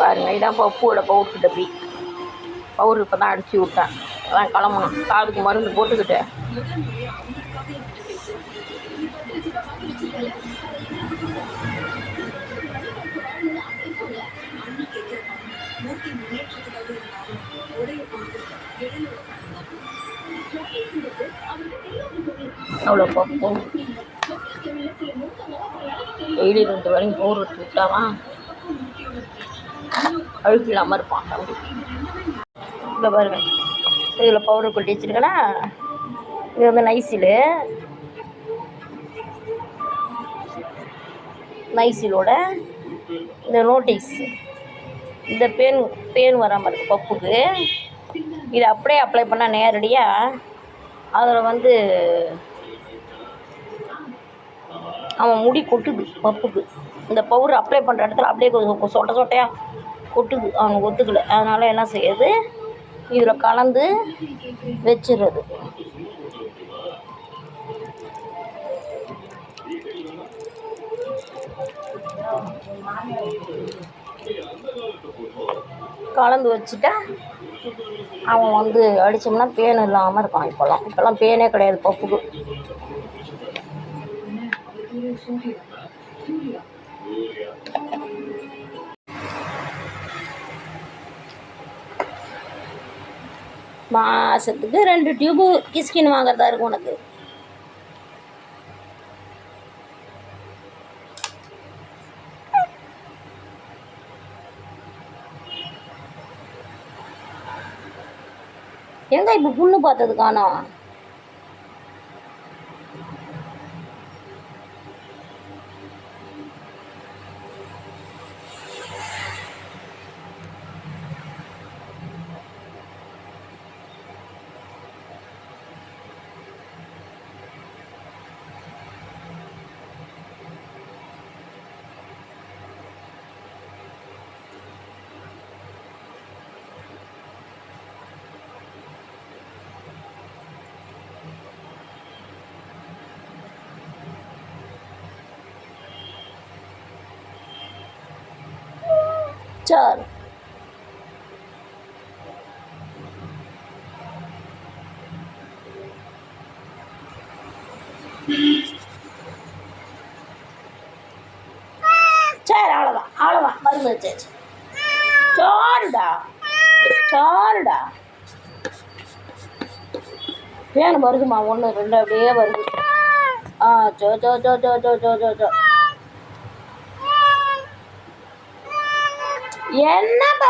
பாருங்க இதான் பப்புவோட powder டப்பி powder இப்போ தான் அடிச்சு விட்டேன். அதான் கிளம்பணும். காதுக்கு மருந்து போட்டுக்கிட்டு. அவ்வளோ பப்பும் டெய்லி ரெண்டு வேலையும் பவுடர் வச்சு விட்டாதான் அழுக்கு இல்லாமல் இருப்பான் தம்பி இந்த இதில் பவுடர் கொட்டி வச்சுருக்கேன்னா இது வந்து நைசிலு நைசிலோட இந்த நோட்டீஸ் இந்த பேன் பேன் வராமல் இருக்கு பப்புக்கு. இதை அப்படியே அப்ளை பண்ணால் நேரடியாக அதில் வந்து அவன் முடி கொட்டுது பப்புக்கு. இந்த பவுடர் அப்ளை பண்ணுற இடத்துல அப்படியே கொஞ்சம் சொட்ட சொட்டையாக ஒட்டுக்கு அவனுக்கு ஒத்துக்கலை. அதனால் என்ன செய்யுது இதில் கலந்து வச்சிடுறது. கலந்து வச்சுட்டா அவன் வந்து அடித்தோம்னா பேன் இல்லாமல் இருக்கான் இப்போல்லாம். இப்போல்லாம் பேனே கிடையாது பப்புக்கு. மாதத்துக்கு ரெண்டு டியூபு கிஸ்கின் வாங்குறதா இருக்கும் உனக்கு. எங்க இப்போ புண்ணு பார்த்தது காணோம் சரி சரி அவ்வளோதான் அவ்வளோதான் மருந்து வச்சாச்சு. சாருடா. சாருடா. பேன் வருதுமா ஒன்று ரெண்டு அப்படியே வருது. ஆ சோ சோ சோ சோ சோ சோ சோ என்னப்பா